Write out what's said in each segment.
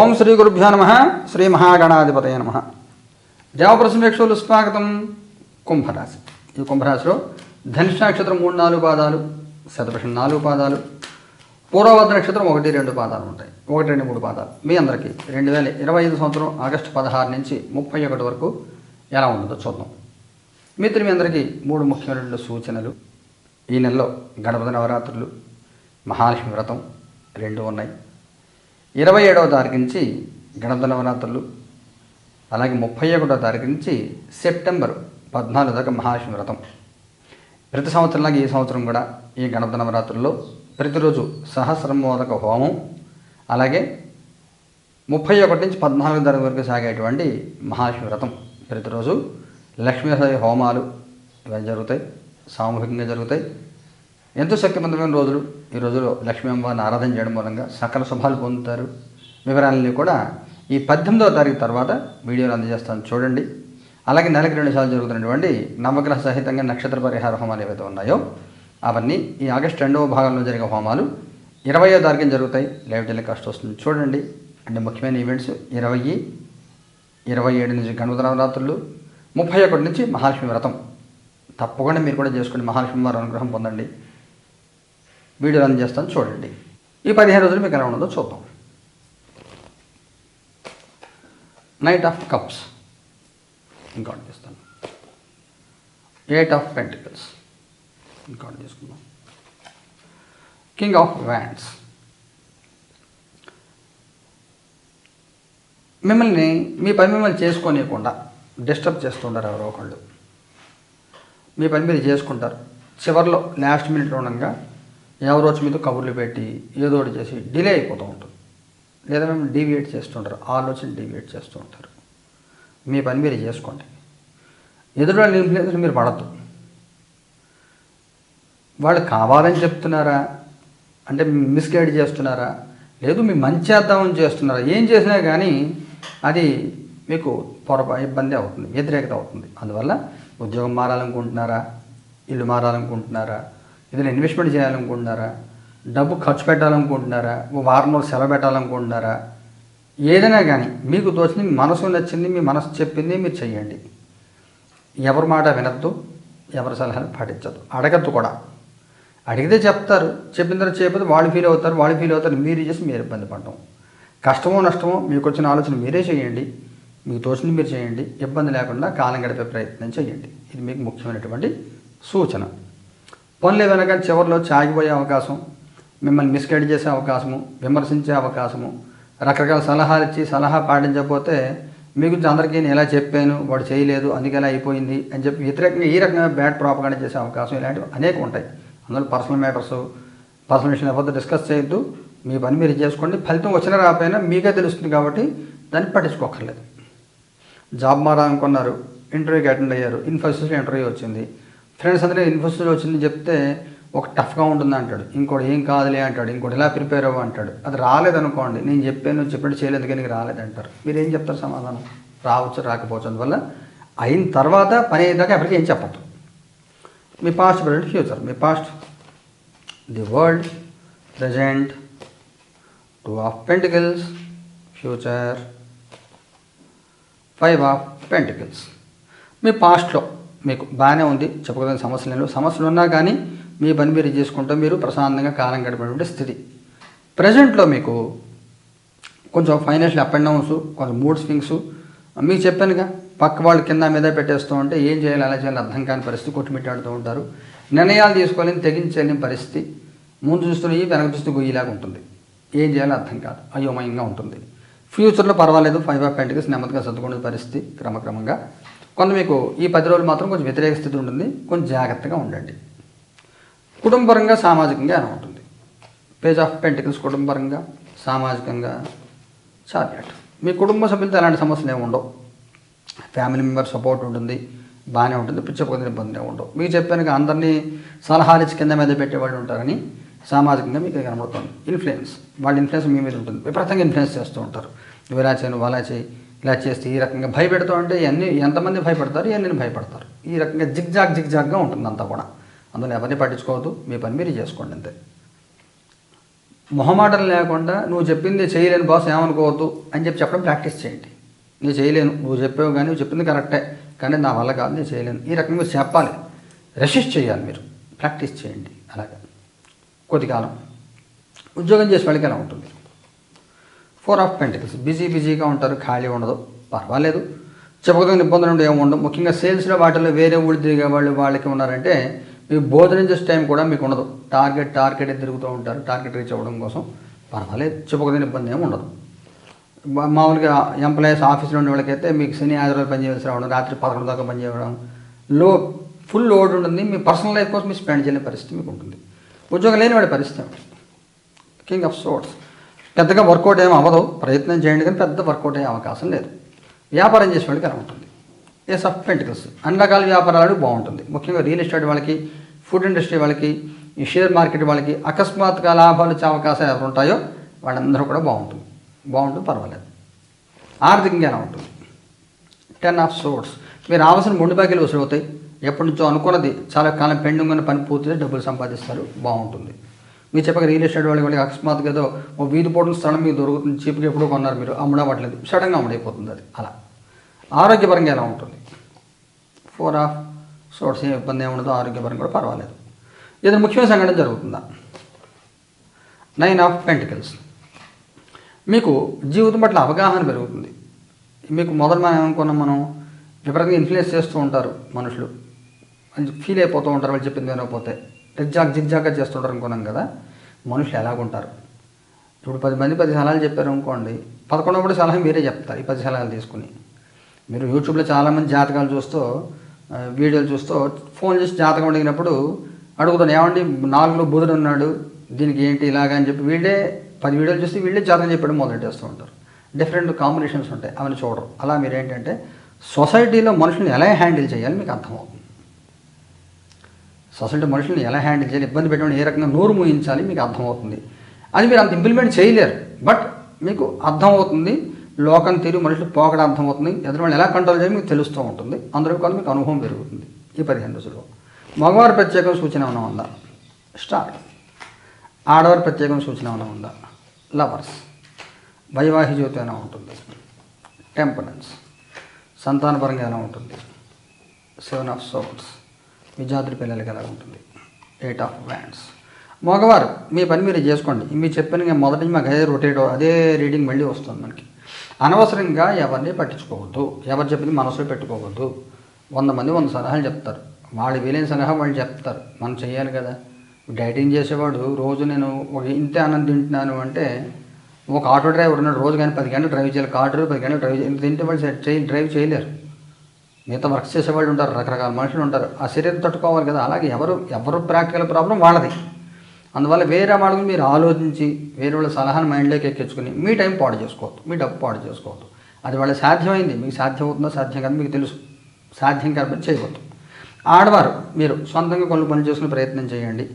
ఓం శ్రీ గురుభ్యో నమ శ్రీ మహాగణాధిపతయ నమ. దేవప్రసమేక్షులు స్వాగతం కుంభరాశి. ఈ కుంభరాశిలో ధనుష్ నక్షత్రం మూడు నాలుగు పాదాలు శతపక్షం నాలుగు పాదాలు పూర్వవద్ద నక్షత్రం ఒకటి రెండు పాదాలు ఉంటాయి. ఒకటి రెండు మూడు పాదాలు. మీ అందరికీ రెండు వేల ఇరవై ఐదు సంవత్సరం ఆగస్టు పదహారు నుంచి ముప్పై ఒకటి వరకు ఎలా ఉంటుందో చూద్దాం. మిత్రులు మీ అందరికీ మూడు ముఖ్యమైన సూచనలు. ఈ నెలలో గణపతి నవరాత్రులు మహాలక్ష్మి వ్రతం రెండు ఉన్నాయి. ఇరవై ఏడవ తారీఖు నుంచి గణపతి నవరాత్రులు అలాగే ముప్పై ఒకటో తారీఖు నుంచి సెప్టెంబర్ పద్నాలుగు దాకా మహాశివ్రతం ప్రతి సంవత్సరంలాగా ఈ సంవత్సరం కూడా ఈ గణపతి నవరాత్రుల్లో ప్రతిరోజు సహస్రమోదక హోమం అలాగే ముప్పై ఒకటి నుంచి పద్నాలుగు తారీఖు వరకు సాగేటువంటి మహాలక్ష్మి వ్రతం. ప్రతిరోజు లక్ష్మీదేవి హోమాలు ఇవన్నీ జరుగుతాయి సామూహికంగా జరుగుతాయి. ఎంతో శక్తివంతమైన రోజులు. ఈ రోజులో లక్ష్మీ అమ్మవారిని ఆరాధన చేయడం మూలంగా సకల శుభాలు పొందుతారు. వివరాలని కూడా ఈ పద్దెనిమిదవ తారీఖు తర్వాత వీడియోలు అందజేస్తాను. చూడండి. అలాగే నెలకి రెండు సార్లు జరుగుతున్నటువంటి నవగ్రహ సహితంగా నక్షత్ర పరిహార హోమాలు ఏవైతే ఉన్నాయో అవన్నీ ఈ ఆగస్టు రెండవ భాగంలో జరిగే హోమాలు ఇరవయో తారీఖున జరుగుతాయి. లైవ్ టెలికాస్ట్ వస్తుంది. చూడండి. అంటే ముఖ్యమైన ఈవెంట్స్ ఇరవై ఇరవై ఏడు నుంచి గణపతి నవరాత్రులు ముప్పై ఒకటి నుంచి మహాలక్ష్మి వ్రతం. తప్పకుండా మీరు కూడా చేసుకోండి మహాలక్ష్మి వారి అనుగ్రహం పొందండి. వీడియో రన్ చేస్తాను చూడండి. ఈ పదిహేను రోజులు మీకు ఎలా ఉండదో చూద్దాం. నైట్ ఆఫ్ కప్స్ ఇంకా తీస్తాను ఎయిట్ ఆఫ్ పెంటికల్స్ ఇంకా తీసుకుందాం కింగ్ ఆఫ్ వ్యాండ్స్ మిమ్మల్ని మీ పని మిమ్మల్ని చేసుకోనియకుండా డిస్టర్బ్ చేస్తుంటారు ఎవరో ఒకళ్ళు. మీ పని మీరు చేసుకుంటారు. చివరిలో లాస్ట్ మినిట్లో ఉండగా ఎవరో వచ్చి మీద కబుర్లు పెట్టి ఏదో ఒకటి చేసి డిలే అయిపోతూ ఉంటుంది. లేదా మేము డీవియేట్ చేస్తుంటారు ఆలోచన డీవియేట్ చేస్తూ ఉంటారు. మీ పని మీరు చేసుకోండి. ఎదురు ఇన్ఫ్లుయెన్స్ మీరు పడద్దు. వాళ్ళు కావాలని చెప్తున్నారా? అంటే మిస్గైడ్ చేస్తున్నారా? లేదు మీ మంచి చేద్దామని చేస్తున్నారా? ఏం చేసినా కానీ అది మీకు పొరపా ఇబ్బంది అవుతుంది వ్యతిరేకత అవుతుంది. అందువల్ల ఉద్యోగం మారాలనుకుంటున్నారా? ఇల్లు మారాలనుకుంటున్నారా? ఏదైనా ఇన్వెస్ట్మెంట్ చేయాలనుకుంటున్నారా? డబ్బు ఖర్చు పెట్టాలనుకుంటున్నారా? ఓ వారం రోజులు సెలవు పెట్టాలనుకుంటున్నారా? ఏదైనా కానీ మీకు తోచింది మీ మనసు నచ్చింది మీ మనసు చెప్పింది మీరు చెయ్యండి. ఎవరి మాట వినద్దు ఎవరి సలహాలు పాటించద్దు. అడగద్దు కూడా. అడిగితే చెప్తారు చెప్పిన తర్వాత చేయకపోతే వాళ్ళు ఫీల్ అవుతారు వాళ్ళు ఫీల్ అవుతారు మీరు చేసి మీరు ఇబ్బంది పడటం కష్టమో నష్టమో మీకు వచ్చిన ఆలోచన మీరే చేయండి. మీకు తోచింది మీరు చేయండి. ఇబ్బంది లేకుండా కాలం గడిపే ప్రయత్నం చేయండి. ఇది మీకు ముఖ్యమైనటువంటి సూచన. పనులు ఏదైనా కానీ చివరిలో చాగిపోయే అవకాశం మిమ్మల్ని మిస్గైడ్ చేసే అవకాశము విమర్శించే అవకాశము రకరకాల సలహాలు ఇచ్చి సలహా పాటించకపోతే మీ గురించి అందరికీ నేను ఎలా చెప్పాను వాడు చేయలేదు అందుకే అయిపోయింది అని చెప్పి వ్యతిరేకంగా ఈ రకంగా బ్యాడ్ ప్రాపగాండా చేసే అవకాశం ఇలాంటివి అనేక ఉంటాయి. అందులో పర్సనల్ మ్యాటర్స్ పర్సనల్ విషయం ఎవరితో డిస్కస్ చేయొద్దు. మీ పని మీరు చేసుకోండి. ఫలితం వచ్చినా రాకపోయినా మీకే తెలుస్తుంది కాబట్టి దాన్ని పట్టించుకోకర్లేదు జాబ్ మారాలనుకున్నారు ఇంటర్వ్యూకి అటెండ్ అయ్యారు ఇన్ఫోసిస్లో ఇంటర్వ్యూ వచ్చింది. ఫ్రెండ్స్ అందరూ ఇన్ఫోసిస్లో వచ్చింది చెప్తే ఒక టఫ్గా ఉంటుంది అంటాడు. ఇంకోటి ఏం కాదులే అంటాడు. ఇంకోటి ఇలా ప్రిపేర్ అవ్వ అంటాడు. అది రాలేదనుకోండి నేను చెప్పాను చెప్పినట్టు చేయలేదు కానీ రాలేదంటారు మీరు ఏం చెప్తారు సమాధానం? రావచ్చు రాకపోవచ్చు. అందువల్ల అయిన తర్వాత పని అయ్యేదాకా ఎవరికి ఏం చెప్పద్దు. మీ past present future me past the world present two of pentacles future five of pentacles మీ పాస్ట్లో మీకు బాగానే ఉంది చెప్పగలిగిన సమస్యలు లేవు. సమస్యలు ఉన్నా కానీ మీ పని మీరు చేసుకుంటూ మీరు ప్రశాంతంగా కాలం గడిపేటువంటి స్థితి. ప్రజెంట్లో మీకు కొంచెం ఫైనాన్షియల్ అప్ అండ్ డౌన్స్ కొంచెం మూడ్ స్వింగ్స్ మీకు చెప్పానుగా పక్క వాళ్ళు కింద మీద పెట్టేస్తూ ఉంటే ఏం చేయాలి అలా చేయాలి అర్థం కాని పరిస్థితి కొట్టుమిట్టాడుతూ ఉంటారు. నిర్ణయాలు తీసుకోలేని తెగించలేని పరిస్థితి. ముందు చూస్తున్నాయి వెనక చూస్తూ గొయ్యిలాగా ఉంటుంది. ఏం చేయాలో అర్థం కాదు అయోమయంగా ఉంటుంది. ఫ్యూచర్లో పర్వాలేదు ఫైవ్ ఆఫ్ పెంటికల్స్ నెమ్మదిగా సర్దుకునే పరిస్థితి క్రమక్రమంగా. కొంత మీకు ఈ పది రోజులు మాత్రం కొంచెం వ్యతిరేక స్థితి ఉంటుంది. కొంచెం జాగ్రత్తగా ఉండండి. కుటుంబపరంగా సామాజికంగా ఎలా ఉంటుంది? పేజ్ ఆఫ్ పెంటికల్స్ కుటుంబపరంగా సామాజికంగా చార్జెట్ మీ కుటుంబ సభ్యులతో ఎలాంటి సమస్యలు ఏమి ఉండవు. ఫ్యామిలీ మెంబర్ సపోర్ట్ ఉంటుంది. బాగానే ఉంటుంది. పిచ్చపోతే ఇబ్బంది ఉండవు. మీకు చెప్పాను అందరినీ సలహాలు ఇచ్చి కింద మీద పెట్టేవాళ్ళు ఉంటారని సామాజికంగా మీకు కనబడుతుంది. ఇన్ఫ్లుయెన్స్ వాళ్ళ ఇన్ఫ్లుయెన్స్ మీ మీద ఉంటుంది. విపరీతంగా ఇన్ఫ్లుయెన్స్ చేస్తూ ఉంటారు. నువ్వు ఇలా చేయను అలా చేయి. ఇలా చేస్తే ఈ రకంగా భయపెడుతూ అంటే ఇవన్నీ ఎంతమంది భయపడతారు ఇవన్నీ భయపడతారు. ఈ రకంగా జిగ్జాగ్ జిగ్జాగ్గా ఉంటుంది అంతా కూడా. అందులో ఎవరిని పట్టించుకోవద్దు మీ పని మీరు చేసుకోండి అంతే. మొహమాటం లేకుండా నువ్వు చెప్పింది చేయలేను బాస్ ఏమనుకోవద్దు అని చెప్పి చెప్పడం ప్రాక్టీస్ చేయండి. నేను చేయలేను నువ్వు చెప్పావు కానీ నువ్వు చెప్పింది కరెక్టే కానీ నా వల్ల కాదు నేను చేయలేను. ఈ రకంగా మీరు చెప్పాలి. రెసిస్ట్ చేయాలి మీరు. ప్రాక్టీస్ చేయండి. అలాగా. కొద్ది కాలం ఉద్యోగం చేసే వాళ్ళకి ఎలా ఉంటుంది? ఫోర్ ఆఫ్ పెంటికల్స్ బిజీ బిజీగా ఉంటారు ఖాళీ ఉండదు. పర్వాలేదు. చెప్పగలిగిన ఇబ్బందులు ఉండే ఏమి ఉండవు. ముఖ్యంగా సేల్స్లో వాటిల్లో వేరే ఊళ్ళు తిరిగే వాళ్ళు వాళ్ళకి ఉన్నారంటే మీకు భోజనం చేసే టైం కూడా మీకు ఉండదు. టార్గెట్ టార్గెట్ తిరుగుతూ ఉంటారు. టార్గెట్ రీచ్ అవ్వడం కోసం. పర్వాలేదు. చెప్పగలిగిన ఇబ్బంది ఏమి ఉండదు. మామూలుగా ఎంప్లాయీస్ ఆఫీస్లో ఉండే వాళ్ళకైతే మీకు శని ఆదివారం పనిచేయాల్సి రావడం రాత్రి పదకొండు దాకా పనిచేయడం లో ఫుల్ లోడ్ ఉంటుంది. మీ పర్సనల్ లైఫ్ కోసం మీరు స్పెండ్ చేయలేని పరిస్థితి మీకు ఉంటుంది. ఉద్యోగం లేని వాడి పరిస్థితి. కింగ్ ఆఫ్ సోర్ట్స్ పెద్దగా వర్కౌట్ ఏం అవ్వదు. ప్రయత్నం చేయండి కానీ పెద్ద వర్కౌట్ అయ్యే అవకాశం లేదు. వ్యాపారం చేసే వాళ్ళకి ఎలా ఉంటుంది ఏ ఆఫ్ పెంటికల్స్. అన్ని రకాల వ్యాపారాలు బాగుంటుంది. ముఖ్యంగా రియల్ ఎస్టేట్ వాళ్ళకి ఫుడ్ ఇండస్ట్రీ వాళ్ళకి ఈ షేర్ మార్కెట్ వాళ్ళకి అకస్మాత్తుగా లాభాలు వచ్చే అవకాశాలు ఎవరు ఉంటాయో వాళ్ళందరూ కూడా బాగుంటుంది. బాగుంటుంది పర్వాలేదు. ఆర్థికంగా ఎలా ఉంటుంది? టెన్ ఆఫ్ సోర్స్ మీరు రావాల్సిన మొండి బాకీలు వసూలు అవుతాయి ఎప్పటి నుంచో అనుకున్నది చాలా కాలం పెండింగ్ ఉన్న పని పూర్తిగా డబ్బులు సంపాదిస్తారు. బాగుంటుంది. మీరు చెప్పక రియల్ ఎస్టేట్ వాళ్ళకి వాళ్ళకి అకస్మాత్తుగా ఏదో ఓ వీధి పోవడం స్థలం మీకు దొరుకుతుంది చీప్గా ఎప్పుడో కొన్నారు మీరు అమ్ముడవట్లేదు సడన్గా అమ్ముడైపోతుంది అది అలా. ఆరోగ్యపరంగా ఎలా ఉంటుంది? ఫోర్ ఆఫ్ సోర్స్ ఏ ఇబ్బంది ఏముండదు ఆరోగ్యపరంగా కూడా పర్వాలేదు. ఏదైనా ముఖ్యమైన సంఘటన జరుగుతుందా? నైన్ ఆఫ్ పెంటికల్స్ మీకు జీవితం పట్ల అవగాహన పెరుగుతుంది. మీకు మొదలు మనం ఏమనుకున్నాం మనం? విపరీతంగా ఇన్ఫ్లుయెన్స్ చేస్తూ ఉంటారు మనుషులు. ఫీల్ అయిపోతూ ఉంటారు వాళ్ళు చెప్పింది వినకపోతే. జిగ్జాగ్ జిగ్జాగ్గా చేస్తుంటారు అనుకున్నాం కదా మనుషులు ఎలాగుంటారు? ఇప్పుడు పది మంది పది సలహాలు చెప్పారు అనుకోండి పదకొండప్పుడు సలహా మీరే చెప్తారు ఈ పది సలహాలు తీసుకుని. మీరు యూట్యూబ్లో చాలామంది జాతకాలు చూస్తూ వీడియోలు చూస్తూ ఫోన్ చేసి జాతకం అడిగినప్పుడు అడుగుతాను ఏమండి నాలుగులో బుధుడు ఉన్నాడు దీనికి ఏంటి ఇలాగా? అని చెప్పి వీళ్ళే పది వీడియోలు చూసి వీళ్ళే జాతకం చెప్పడం మొదలెట్టేస్తూ ఉంటారు. డిఫరెంట్ కాంబినేషన్స్ ఉంటాయి అవన్నీ చూడరు. అలా మీరు ఏంటంటే సొసైటీలో మనుషుల్ని ఎలా హ్యాండిల్ చేయాలి మీకు అర్థమవుతుంది. సొసైటీ మనుషులను ఎలా హ్యాండిల్ చేయాలి ఇబ్బంది పెట్టడం ఏ రకంగా నోరు మూయించాలి మీకు అర్థమవుతుంది. అది మీరు అంత ఇంప్లిమెంట్ చేయలేరు. బట్ మీకు అర్థమవుతుంది లోకం తీరు మనుషులు పోకడ అర్థమవుతుంది ఎదురు వాళ్ళు ఎలా కంట్రోల్ చేయాలి మీకు తెలుస్తూ ఉంటుంది. అందరూ కూడా మీకు అనుభవం పెరుగుతుంది ఈ పదిహేను రోజుల్లో. మగవారి ప్రత్యేకం సూచన ఏమైనా ఉందా? స్టార్ట్ ఆడవారి ప్రత్యేకం సూచన ఏమైనా ఉందా? లవర్స్ వైవాహిక జీవితం ఎలా ఉంటుంది? టెంపరెన్స్ సంతానపరంగా ఎలా ఉంటుంది? సెవెన్ ఆఫ్ సోర్స్ విద్యార్థుల పిల్లలకి ఎలా ఉంటుంది? ఎయిట్ ఆఫ్ వ్యాండ్స్ మగవారు మీ పని మీరు చేసుకోండి. మీరు చెప్పిన మొదటి నుంచి మాకు అదే రొటేట్ అదే రీడింగ్ మళ్ళీ వస్తుంది మనకి. అనవసరంగా ఎవరిని పట్టించుకోవద్దు. ఎవరు చెప్పింది మనసులో పెట్టుకోవద్దు. వంద మంది వంద సలహాలు చెప్తారు. వాళ్ళు వీలైన సలహా వాళ్ళు చెప్తారు. మనం చేయాలి కదా. డైటింగ్ చేసేవాడు రోజు నేను ఒక ఇంతే అన్నం తింటున్నాను అంటే ఒక ఆటో డ్రైవర్ ఉన్నాడు రోజు కానీ పది గంటలు డ్రైవ్ చేయాలి కారు పది గంటలు డ్రైవ్ చేయాలి. తింటే వాళ్ళు సెట్ చేయి డ్రైవ్ చేయలేరు. మిగతా వర్క్స్ చేసేవాళ్ళు ఉంటారు రకరకాల మనుషులు ఉంటారు. ఆ శరీరం తట్టుకోవాలి కదా. అలాగే ఎవరు ఎవరు ప్రాక్టికల్ ప్రాబ్లం వాళ్ళది. అందువల్ల వేరే వాళ్ళకి మీరు ఆలోచించి వేరే వాళ్ళ సలహాను మైండ్లోకి ఎక్కించుకుని మీ టైం పాడు చేసుకోవద్దు. మీ డబ్బు పాడు చేసుకోవద్దు. అది వాళ్ళకి సాధ్యమైంది. మీకు సాధ్యం అవుతుందో సాధ్యం కాదు మీకు తెలుసు. సాధ్యం కాబట్టి చేయవద్దు. ఆడవారు మీరు సొంతంగా కొన్ని పనులు చేసుకునే ప్రయత్నం చేయండి.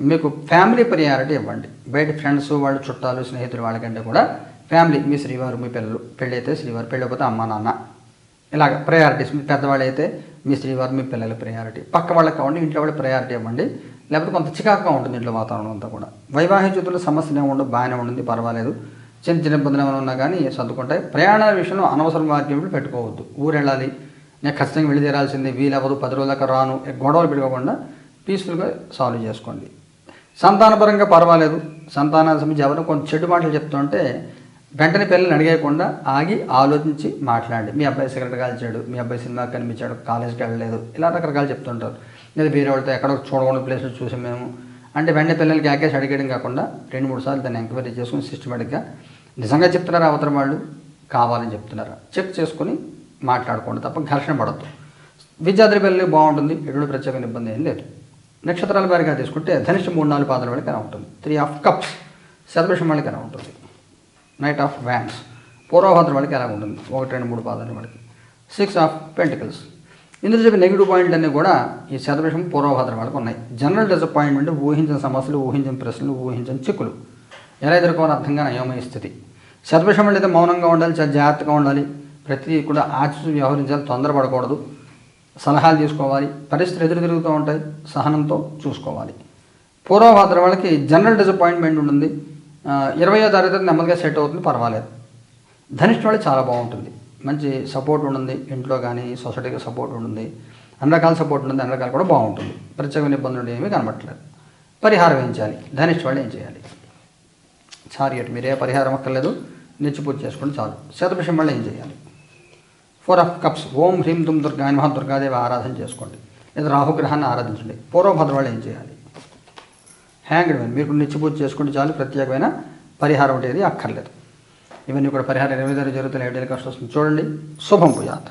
మీకు ఫ్యామిలీ ప్రియారిటీ ఇవ్వండి. బయట ఫ్రెండ్స్ వాళ్ళు చుట్టాలు స్నేహితులు వాళ్ళకంటే కూడా ఫ్యామిలీ మీ శ్రీవారు మీ పిల్లలు పెళ్ళైతే శ్రీవారు పెళ్ళైపోతే అమ్మ నాన్న ఇలాగ ప్రయారిటీస్ మీ పెద్దవాళ్ళు అయితే మీ శ్రీవారు మీ పిల్లల ప్రయారిటీ పక్క వాళ్ళకి కావండి ఇంట్లో వాళ్ళకి ప్రయారిటీ ఇవ్వండి. లేకపోతే కొంత చికాకుగా ఉంటుంది ఇంట్లో వాతావరణం అంతా కూడా. వైవాహిక జీవితంలో సమస్యలు ఏమి బాగానే ఉంటుంది పర్వాలేదు. చిన్న చిన్న ఇబ్బందులు ఏమైనా ఉన్నా కానీ సర్దుకుంటాయి. ప్రయాణాల విషయంలో అనవసరం వాటిని పెట్టుకోవద్దు. ఊరు వెళ్ళాలి నేను ఖచ్చితంగా వెళ్ళి తీరాల్సింది వీలవ్వదు పది రోజుల దాకా రాను గొడవలు పెట్టుకోకుండా పీస్ఫుల్గా సాల్వ్ చేసుకోండి. సంతానపరంగా పర్వాలేదు. సంతాన సంబంధించి ఎవరైనా కొంచెం చెడు మాటలు చెప్తుంటే వెంటనే పిల్లల్ని అడిగేయకుండా ఆగి ఆలోచించి మాట్లాడండి. మీ అబ్బాయి సిగరెట్ కాల్చాడు మీ అబ్బాయి సినిమా కనిపించాడు కాలేజ్కి వెళ్ళలేదు. ఇలా రకరకాలు చెప్తుంటారు. లేదా వేరే వాళ్ళతో ఎక్కడో చూడకుండా ప్లేస్లో చూసాం మేము. అంటే వెంటనే పిల్లలకి యాకేసి అడిగేయడం కాకుండా రెండు మూడు సార్లు దాన్ని ఎంక్వైరీ చేసుకుని సిస్టమేటిక్గా నిజంగా చెప్తున్నారా అవతల వాళ్ళు? కావాలని చెప్తున్నారా? చెక్ చేసుకుని మాట్లాడుకోండి తప్ప ఘర్షణ పడద్దు. విద్యార్థి పిల్లలకి బాగుంటుంది ఎటువంటి ప్రత్యేకమైన ఇబ్బంది ఏం లేదు. నక్షత్రాల వారిగా తీసుకుంటే ధనిష్ట మూడు నాలుగు పాదాల వాళ్ళకి ఎలా ఉంటుంది త్రీ ఆఫ్ కప్స్. శతభిషం వాళ్ళకి ఎలా ఉంటుంది నైట్ ఆఫ్ వ్యాన్స్ పూర్వభద్ర వాళ్ళకి ఎలా ఉంటుంది? ఒకటి రెండు మూడు పాదాలు వాళ్ళకి సిక్స్ ఆఫ్ పెంటికల్స్ ఇందులో చెప్పిన నెగిటివ్ పాయింట్లు అన్నీ కూడా ఈ శతభిషం పూర్వభద్ర వాళ్ళకి ఉన్నాయి. జనరల్ డిసప్పాయింట్మెంట్ ఊహించిన సమస్యలు ఊహించిన ప్రశ్నలు ఊహించిన చిక్కులు. ఎలా ఎదుర్కోవాలో అర్థంగా అయోమయ స్థితి. శతభిషం అంటే మౌనంగా ఉండాలి చాలా జాగ్రత్తగా ఉండాలి. ప్రతి కూడా ఆచి వ్యవహరించాలి తొందరపడకూడదు. సలహాలు తీసుకోవాలి పరిస్థితులు ఎదురు తిరుగుతూ ఉంటాయి సహనంతో చూసుకోవాలి. పూర్వభాద్ర వాళ్ళకి జనరల్ డిసప్పాయింట్మెంట్ ఉంటుంది. ఇరవయో తారీఖు నెమ్మదిగా సెట్ అవుతుంది పర్వాలేదు. ధనిష్ట వాళ్ళు చాలా బాగుంటుంది. మంచి సపోర్ట్ ఉంటుంది ఇంట్లో కానీ సొసైటీకి సపోర్ట్ ఉంటుంది. అన్ని రకాల సపోర్ట్ ఉంటుంది అన్ని రకాలు కూడా బాగుంటుంది. ప్రత్యేకమైన ఇబ్బందులు ఏమీ కనబట్టలేదు పరిహారం ఏం చేయాలి? ధనిష్ఠ వాళ్ళు ఏం చేయాలి? చారియట్ మీరే పరిహారం అక్కర్లేదు. నిచ్చిపూజ పూజ చేసుకోండి చాలు. శతభిషం వాళ్ళు ఏం చేయాలి? Four of cups. ఓం హ్రీం దుమ్ దుర్గా మహా దుర్గాదేవి ఆరాధన చేసుకోండి. లేదా రాహుగ్రహాన్ని ఆరాధించండి. పూర్వభద్ర వాళ్ళు ఏం చేయాలి? హ్యాంగ్డ్ మ్యాన్ మీరు నిత్య పూజ చేసుకుంటే చాలు. ప్రత్యేకమైన పరిహారం అనేది అక్కర్లేదు. ఇవన్నీ కూడా పరిహారం ఎనిమిది జరుగుతున్న ఐడియల్ కాస్ట్ వస్తుంది చూడండి. శుభం పూజాత